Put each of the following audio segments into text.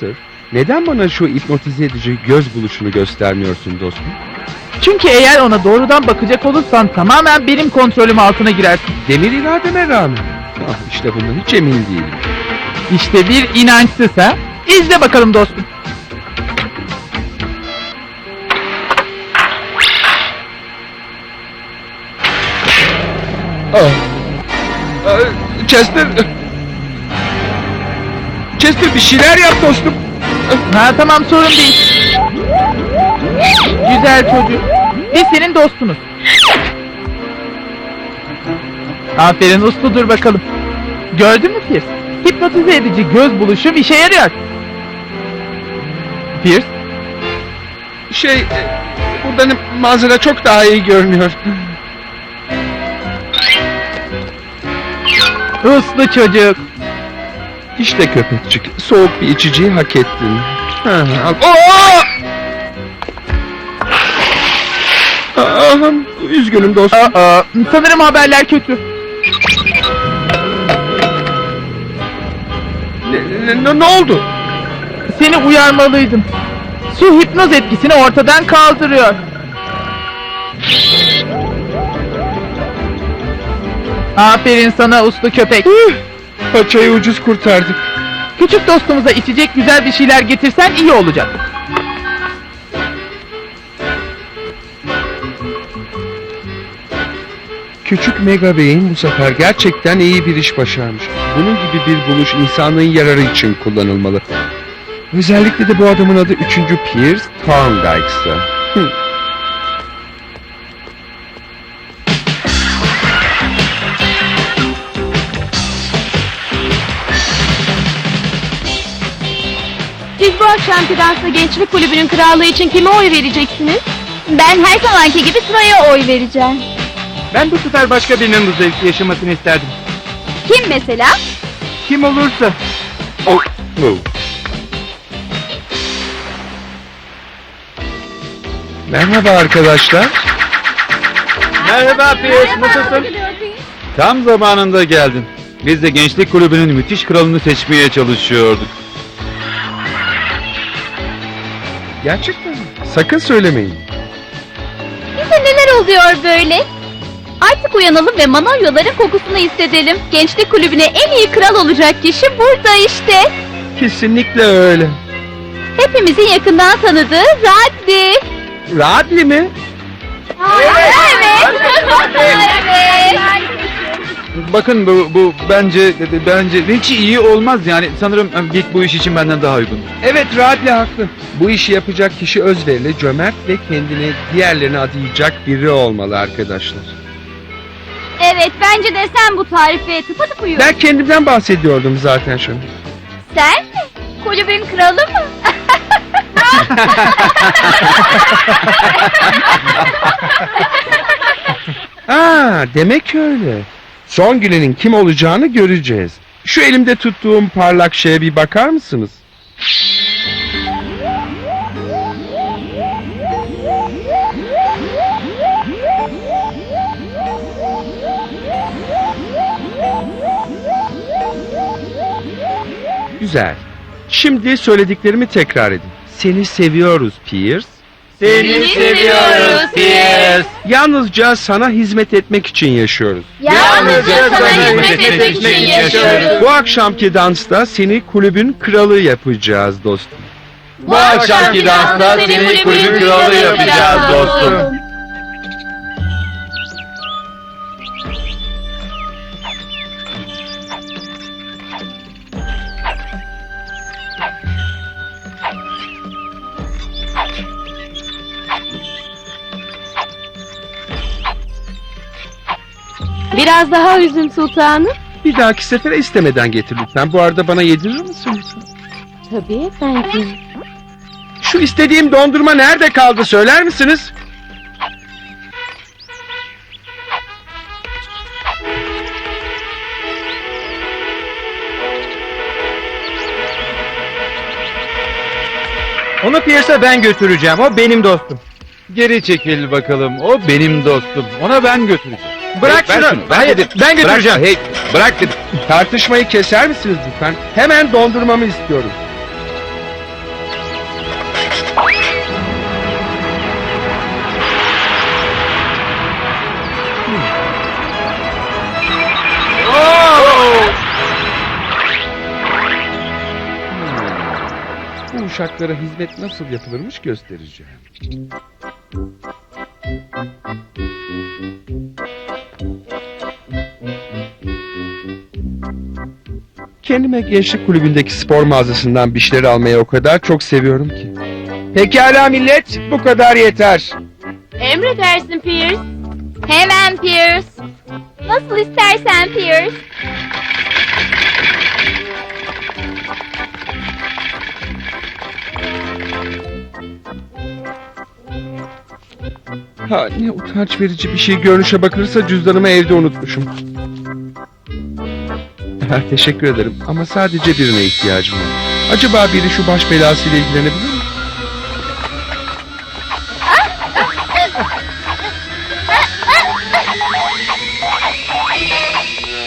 Chester, neden bana şu hipnotize edici göz buluşunu göstermiyorsun dostum? Çünkü eğer ona doğrudan bakacak olursan tamamen benim kontrolüm altına girersin. Demir irademe rağmen. Ah, işte bundan hiç emin değilim. İşte bir inançsız ha. İzle bakalım dostum. Ah, Chester... Chester bir şeyler yap dostum. Ha tamam sorun değil. Güzel çocuk. Biz senin dostunuz. Aferin uslu dur bakalım. Gördün mü Pierce? Hipnotize edici göz buluşum işe yarıyor. Pierce, Şey, e, buradan manzara çok daha iyi görünüyor. uslu çocuk. İşte köpekçik, soğuk bir içiciyi hak ettin. Ha, al. Oo! Üzgünüm dostum. Aa, sanırım haberler kötü. Ne, ne, ne oldu? Seni uyarmalıydım. Su hipnoz etkisini ortadan kaldırıyor. Aferin sana uslu köpek. Paçayı ucuz kurtardık. Küçük dostumuza içecek güzel bir şeyler getirsen iyi olacak. Küçük Mega Bey'in bu sefer gerçekten iyi bir iş başarmış. Bunun gibi bir buluş insanlığın yararı için kullanılmalı. Özellikle de bu adamın adı 3. Pierce Thorndike'sa. Dansla gençlik kulübünün krallığı için kime oy vereceksiniz? Ben her zamanki gibi Sıra'ya oy vereceğim. Ben bu sefer başka birinin bu zevki yaşamasını isterdim. Kim mesela? Kim olursa. Oh. Oh. Merhaba arkadaşlar. Merhaba Pierce, nasılsın? Tam zamanında geldin. Biz de gençlik kulübünün müthiş kralını seçmeye çalışıyorduk. Gerçekten mi? Sakın söylemeyin. Bize neler oluyor böyle? Artık uyanalım ve manolyaların kokusunu hissedelim. Gençlik kulübüne en iyi kral olacak kişi burada işte. Kesinlikle öyle. Hepimizin yakından tanıdığı Raddi. Radli mi? Evet. evet. Bakın bu, bu bence bence hiç iyi olmaz yani sanırım Geek bu iş için benden daha uygun. Evet Radli haklı. Bu işi yapacak kişi özverili, cömert ve kendini diğerlerine adayacak biri olmalı arkadaşlar. Evet bence de sen bu tarife tıpatıp uyuyorsun. Ben kendimden bahsediyordum zaten şimdi. Sen mi? Kulübün kralı mı? Aa, demek öyle. Son gülenin kim olacağını göreceğiz. Şu elimde tuttuğum parlak şeye bir bakar mısınız? Güzel. Şimdi söylediklerimi tekrar edin. Seni seviyoruz Pierce. Seni seviyoruz Pierce. Yalnızca sana hizmet etmek için yaşıyoruz. Yalnızca sana hizmet etmek için yaşıyoruz. Bu akşamki dansta seni kulübün kralı yapacağız dostum. Bu akşamki dansta seni kulübün kralı yapacağız dostum. Biraz daha üzüm sultanım. Bir dahaki sefere istemeden getir lütfen. Bu arada bana yedirir misin? Tabii efendim. Şu istediğim dondurma nerede kaldı söyler misiniz? Onu Pierce'a ben götüreceğim. O benim dostum. Geri çekil bakalım. O benim dostum. Ona ben götüreceğim. Bırak hey, şunu. Ben, Hayır dedim. ben götüreceğim. Bırak, hey, bırak dedim. Tartışmayı keser misiniz lütfen? Hemen dondurmamı istiyorum. Bu uşaklara hizmet nasıl yapılırmış göstereceğim. Kendime gençlik kulübündeki spor mağazasından bir şeyler almayı o kadar çok seviyorum ki. Pekala millet, bu kadar yeter. Emredersin Pierce. Hemen Pierce. Nasıl istersen Pierce. Ha ne utanç verici bir şey görünüşe bakılırsa cüzdanımı evde unutmuşum. Ha, teşekkür ederim ama sadece birine ihtiyacım var. Acaba biri şu baş belasıyla ilgilenebilir mi?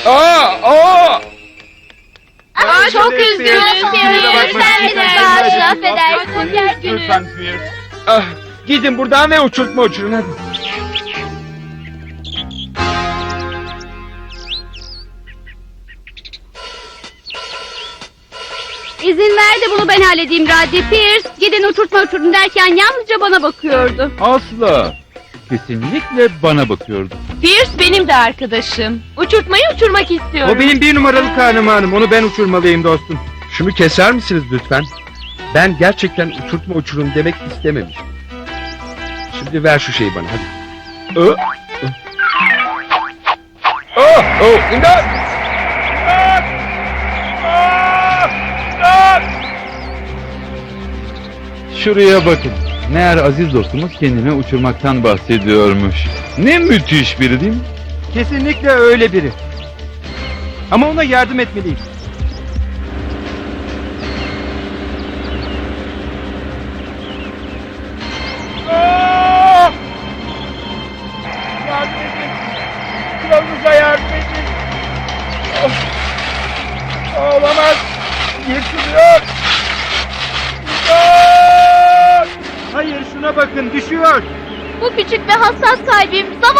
Aa, aa! Aa, çok üzgünüm bağışla affedersin. Günü. Lütfen Pierce. Ah, gidin buradan ve uçurtma uçurun hadi. İzin ver de bunu ben halledeyim Raddi. Pierce gidin uçurtma uçurun derken yalnızca bana bakıyordu. Asla. Kesinlikle bana bakıyordu. Pierce benim de arkadaşım. Uçurtmayı uçurmak istiyorum. O benim bir numaralı kahramanım. Onu ben uçurmalıyım dostum. Şunu keser misiniz lütfen? Ben gerçekten uçurtma uçurun demek istememişim. Şimdi ver şu şeyi bana hadi. Oh, oh, imdat! Şuraya bakın. Meğer aziz dostumuz kendine uçurmaktan bahsediyormuş. Ne müthiş biri değil mi? Kesinlikle öyle biri. Ama ona yardım etmeliyim.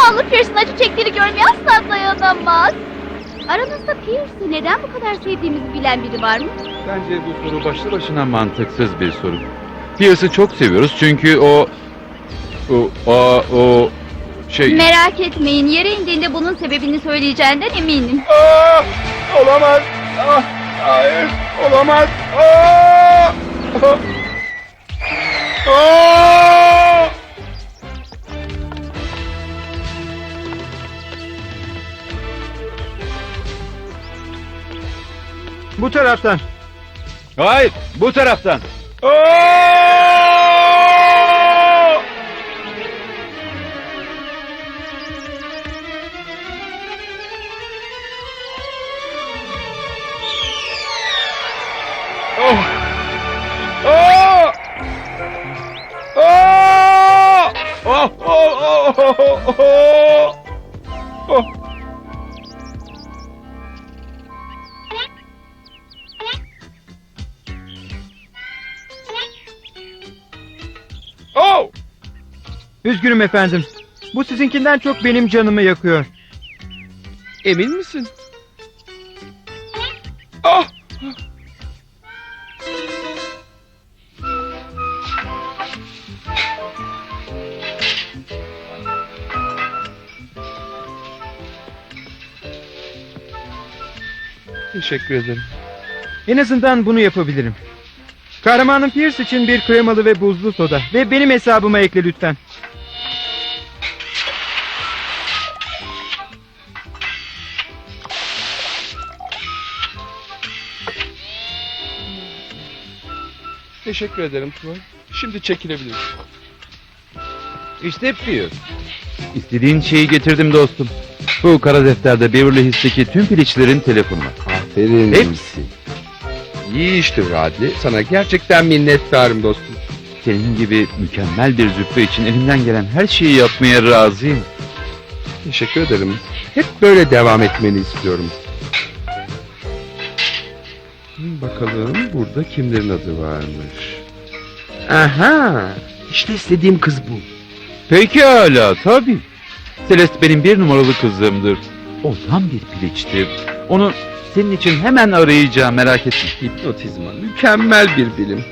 Zavallı Pierce'ın acı çektiğini görmeye asla dayanamaz. Aranızda Pierce'i neden bu kadar sevdiğimizi bilen biri var mı? Bence bu soru başlı başına mantıksız bir soru. Pierce'ı çok seviyoruz çünkü o... O... O... o şey... Merak etmeyin yere indiğinde bunun sebebini söyleyeceğinden eminim. Ah, olamaz. Ah, hayır, olamaz. Ah, ah. Bu taraftan. Hayır, bu taraftan. Ah! Oh! Oh! Oh! Oh! Oh! Oh! Oh! Oh! Oh! Üzgünüm efendim. Bu sizinkinden çok benim canımı yakıyor. Emin misin? Ah! Teşekkür ederim. En azından bunu yapabilirim. Kahramanım Pierce için bir kremalı ve buzlu soda ve benim hesabıma ekle lütfen. Teşekkür ederim Troy. Şimdi çekilebiliriz. İşte Pierce. İstediğin şeyi getirdim dostum. Bu kara defterde Beverly Hills'teki tüm piliçlerin telefonu. Aferin. Hepsi. İyi işti Radli. Sana gerçekten minnettarım dostum. Senin gibi mükemmel bir züppe için elimden gelen her şeyi yapmaya razıyım. Teşekkür ederim. Hep böyle devam etmeni istiyorum. Bakalım burada kimlerin adı varmış. Aha! İşte istediğim kız bu. Pekala tabii. Celeste benim bir numaralı kızımdır. O tam bir piliçtir. Onu senin için hemen arayacağım merak etme. Hipnotizma mükemmel bir bilim.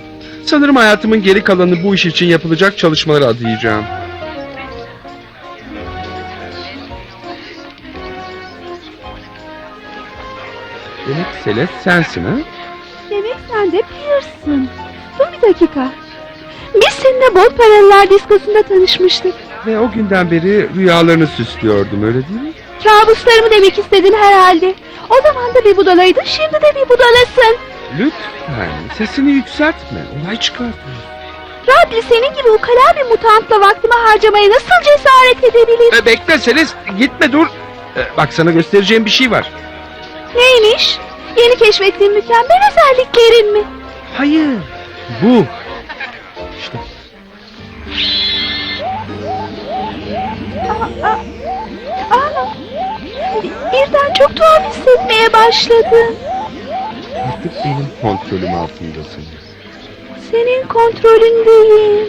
Sanırım hayatımın geri kalanını bu iş için yapılacak çalışmalara adayacağım. Demek Celeste sensin ha? Demek sen de Pierce'sın. Dur bir dakika. Biz seninle bol paralılar diskosunda tanışmıştık. Ve o günden beri rüyalarını süslüyordum öyle değil mi? Kabuslarımı demek istedin herhalde. O zaman da bir budalaydın, şimdi de bir budalasın. Lütfen sesini yükseltme. Olay çıkartma. Radley senin gibi ukala bir mutantla vaktimi harcamaya nasıl cesaret edebilir? E, bekle Celeste gitme dur. E, bak sana göstereceğim bir şey var. Neymiş? Yeni keşfettiğin mükemmel özelliklerin mi? Hayır. Bu. Çok tuhaf hissetmeye başladım. artık benim kontrolüm altındasın. Senin kontrolündeyim.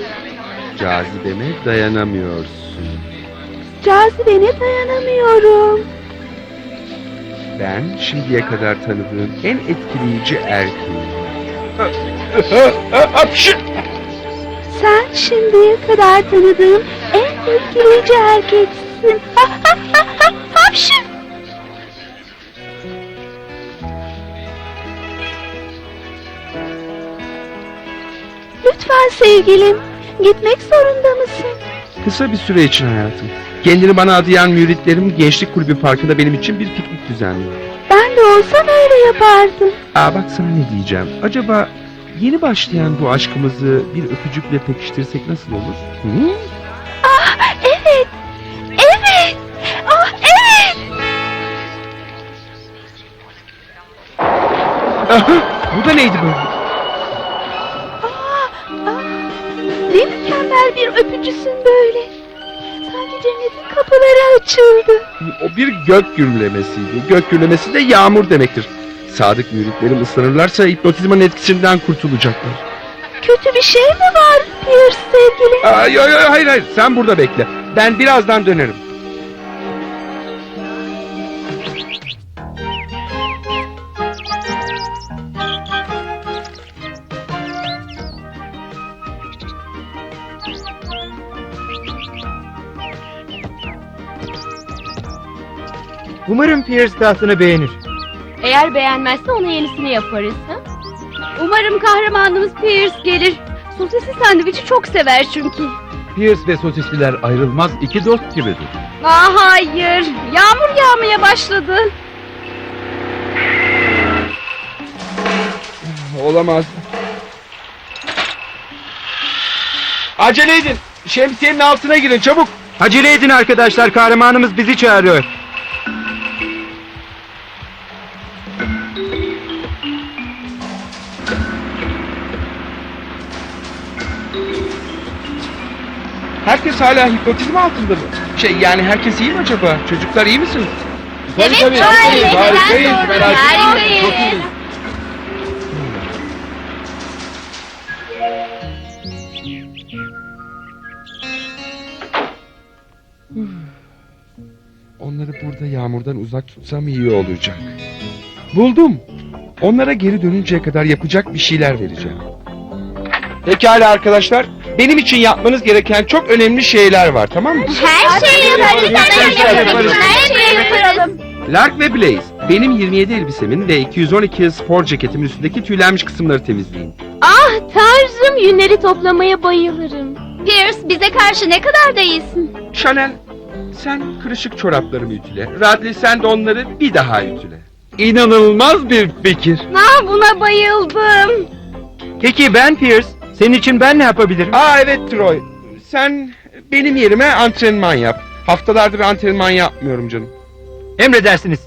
Cazibeme dayanamıyorsun. Cazibene dayanamıyorum. Ben şimdiye kadar tanıdığım en etkileyici erkeğim. Sen şimdiye kadar tanıdığım en etkileyici erkeksin. Hapşı! Lütfen sevgilim, gitmek zorunda mısın? Kısa bir süre için hayatım. Kendini bana adayan müritlerim gençlik kulübü parkında benim için bir piknik düzenliyor. Ben de olsam öyle yapardım. Aa bak sana ne diyeceğim. Acaba yeni başlayan bu aşkımızı bir öpücükle pekiştirsek nasıl olur? Hı? Ah evet, evet, ah evet. Aha, bu da neydi böyle? Öpücüsün böyle. Sanki cennetin kapıları açıldı. O bir gök gürlemesiydi. Gök gürlemesi de yağmur demektir. Sadık müritlerim ıslanırlarsa hipnotizmanın etkisinden kurtulacaklar. Kötü bir şey mi var Pierce sevgilim? Aa, yo, yo, hayır hayır sen burada bekle. Ben birazdan dönerim. Umarım Pierce tahtını beğenir. Eğer beğenmezse ona yenisini yaparız. Ha? Umarım kahramanımız Pierce gelir. Sosisli sandviçi çok sever çünkü. Pierce ve sosisliler ayrılmaz iki dost gibidir. Aa, hayır. Yağmur yağmaya başladı. Olamaz. Acele edin. Şemsiyenin altına girin çabuk. Acele edin arkadaşlar kahramanımız bizi çağırıyor. Herkes hala hipnotizm altında mı? Şey yani herkes iyi mi acaba? Çocuklar iyi misiniz? evet, tabii, harikayız, harikayız, merak etmeyin. Harikayız. Onları burada yağmurdan uzak tutsam iyi olacak. Buldum. Onlara geri dönünceye kadar yapacak bir şeyler vereceğim. Pekala arkadaşlar. Benim için yapmanız gereken çok önemli şeyler var tamam mı? Her şeyi yaparız. Her şeyi yaparız. Lark ve Blaze, benim 27 elbisemin ve 212 spor ceketimin üstündeki tüylenmiş kısımları temizleyin. Ah tarzım yünleri toplamaya bayılırım. Pierce bize karşı ne kadar da iyisin. Chanel, sen kırışık çoraplarımı ütüle. Radley sen de onları bir daha ütüle. İnanılmaz bir fikir. Ah buna bayıldım. Peki ben Pierce. Senin için ben ne yapabilirim? Aa evet Troy. Sen benim yerime antrenman yap. Haftalardır antrenman yapmıyorum canım. Emredersiniz.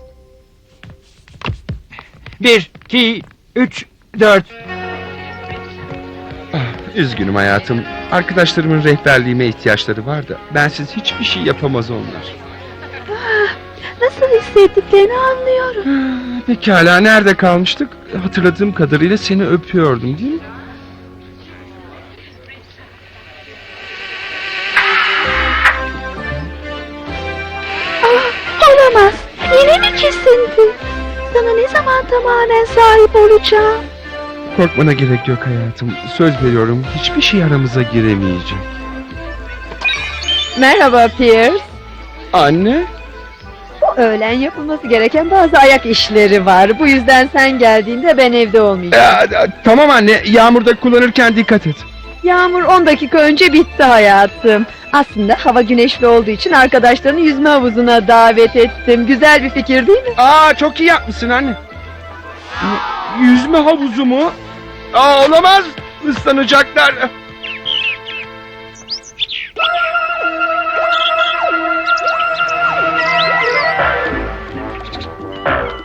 Bir, iki, üç, dört. Ah, üzgünüm hayatım. Arkadaşlarımın rehberliğime ihtiyaçları var da bensiz hiçbir şey yapamaz onlar. Nasıl hissettiklerini anlıyorum. Ah, Pekala nerede kalmıştık? Hatırladığım kadarıyla seni öpüyordum değil mi? Olacağım? Korkmana gerek yok hayatım. Söz veriyorum hiçbir şey aramıza giremeyecek. Merhaba Pierce. Anne? Bu öğlen yapılması gereken bazı ayak işleri var. Bu yüzden sen geldiğinde ben evde olmayacağım. Ee, tamam anne yağmurda kullanırken dikkat et. Yağmur 10 dakika önce bitti hayatım. Aslında hava güneşli olduğu için arkadaşlarını yüzme havuzuna davet ettim. Güzel bir fikir değil mi? Aa çok iyi yapmışsın anne. Yüzme havuzu mu? Aa olamaz. Islanacaklar.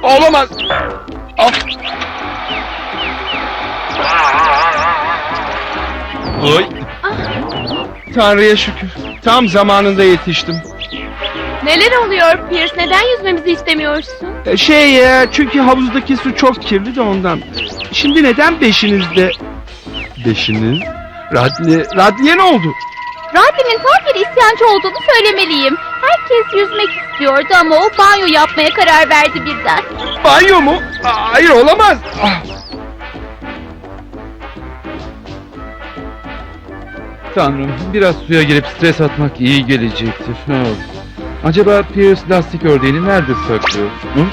Olamaz. Ah. Oy. Tanrı'ya şükür. Tam zamanında yetiştim. Neler oluyor Pierce? Neden yüzmemizi istemiyorsun? E, Şey e, çünkü havuzdaki su çok kirli de ondan. Şimdi neden beşinizde? Beşiniz? Radli, Radliye ne oldu? Radli'nin tam bir isyancı olduğunu söylemeliyim. Herkes yüzmek istiyordu ama o banyo yapmaya karar verdi birden. Banyo mu? Aa, Hayır olamaz. Ah, Tanrım biraz suya girip stres atmak iyi gelecektir. Ha. Acaba Pierce lastik ördeğini nerede saklıyor? Hı?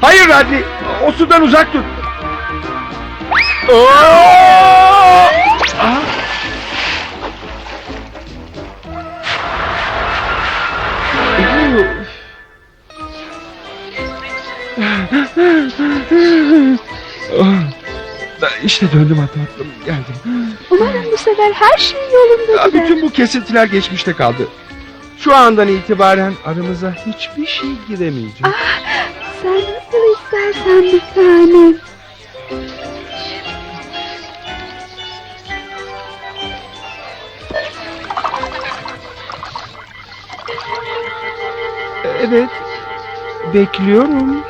Hayır Radli. O sudan uzak dur. Ah! İşte döndüm tatlım geldim. Umarım bu sefer her şey yolunda bütün bu kesintiler geçmişte kaldı. Şu andan itibaren aramıza hiçbir şey giremeyecek. Sen nasıl istersen bir tanem. Evet. Bekliyorum.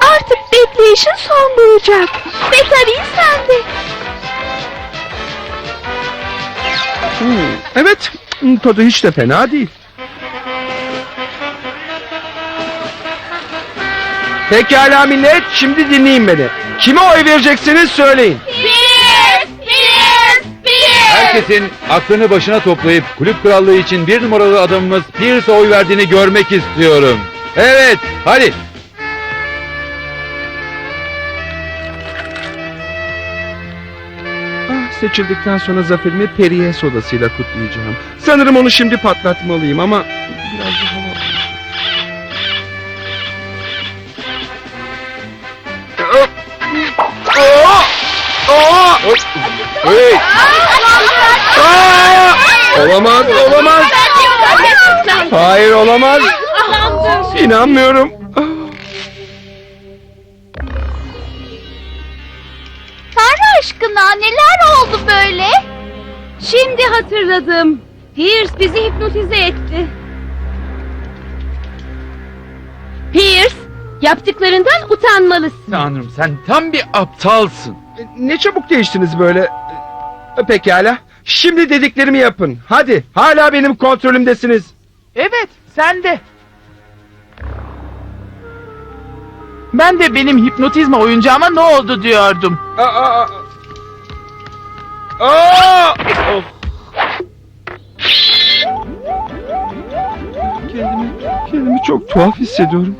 Artık bekleyişin son bulacak. Ve tabii sen Evet. hmm, Tadı hiç de fena değil. Pekala millet. Şimdi dinleyin beni. Kime oy vereceksiniz söyleyin. Pierce! Pierce! Pierce! Herkesin aklını başına toplayıp kulüp krallığı için bir numaralı adamımız Pierce'e oy verdiğini görmek istiyorum. Evet, hadi. Seçildikten sonra zaferimi Periye sodasıyla kutlayacağım. Sanırım onu şimdi patlatmalıyım ama biraz da hava... Aa! Aa! Hey, Aa! Olamaz, olamaz. Hayır olamaz. İnanmıyorum. Aşkına neler oldu böyle? Şimdi hatırladım. Pierce bizi hipnotize etti. Pierce, yaptıklarından utanmalısın. Tanrım sen tam bir aptalsın. Ne çabuk değiştiniz böyle. Pekala. Şimdi dediklerimi yapın. Hadi. Hala benim kontrolümdesiniz. Evet, sen de. Ben de benim hipnotizma oyuncağıma ne oldu diyordum. Aa! Aa! Aa! Of. Kendimi, kendimi çok tuhaf hissediyorum.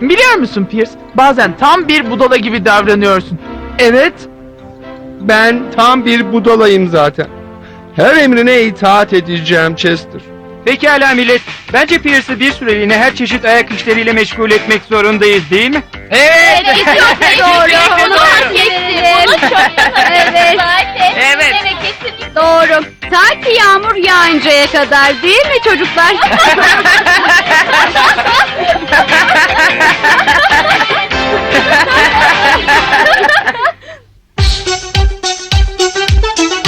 Biliyor musun Pierce? Bazen tam bir budala gibi davranıyorsun. Evet. Ben tam bir budalayım zaten. Her emrine itaat edeceğim Chester. Pekala millet. Bence Pierce'ı bir süreliğine her çeşit ayak işleriyle meşgul etmek zorundayız değil mi? Evet. Evet, doğru. Bunu hak Eminim. Evet. Zaten. Evet. Evet kesinlikle. Doğru. Ta ki yağmur yağıncaya kadar değil mi çocuklar?